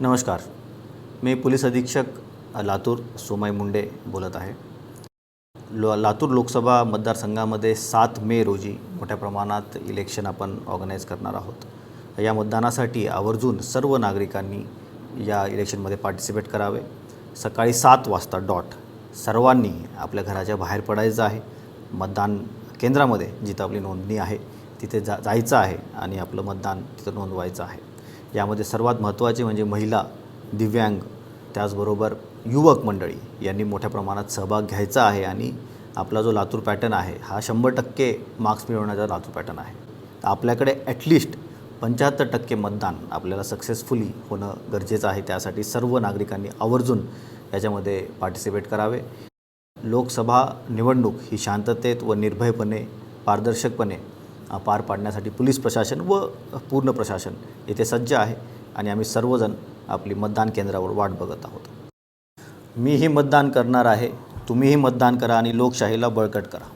नमस्कार. मी पोलीस अधीक्षक लातूर सोमाई मुंडे बोलत आहे. लो लातूर लोकसभा मतदारसंघामध्ये सात मे रोजी मोठ्या प्रमाणात इलेक्शन आपण ऑर्गनाईज करणार आहोत. या मतदानासाठी आवर्जून सर्व नागरिकांनी या इलेक्शनमध्ये पार्टिसिपेट करावे. सकाळी सात वाजता डॉट सर्वांनी आपल्या घराच्या बाहेर पडायचं आहे. मतदान केंद्रामध्ये जिथं आपली नोंदणी आहे तिथे जा जायचं आहे आणि आपलं मतदान तिथं नोंदवायचं आहे. यामध्ये सर्वात महत्त्वाचे म्हणजे महिला दिव्यांग त्याचबरोबर युवक मंडळी यांनी मोठ्या प्रमाणात सहभाग घ्यायचा आहे आणि आपला जो लातूर पॅटर्न आहे हा शंभर टक्के मार्क्स मिळवण्याचा लातूर पॅटर्न आहे. तर आपल्याकडे ॲटलिस्ट पंच्याहत्तर टक्के मतदान आपल्याला सक्सेसफुली होणं गरजेचं आहे. त्यासाठी सर्व नागरिकांनी आवर्जून याच्यामध्ये पार्टिसिपेट करावे. लोकसभा निवडणूक ही शांततेत व निर्भयपणे पारदर्शकपणे पार पाडण्यासाठी पोलीस प्रशासन व पूर्ण प्रशासन येथे सज्ज आहे आणि आम्ही सर्वजण आपली मतदान केंद्रावर वाट बघत आहोत. मीही मतदान करणार आहे तुम्हीही मतदान करा आणि लोकशाहीला बळकट करा.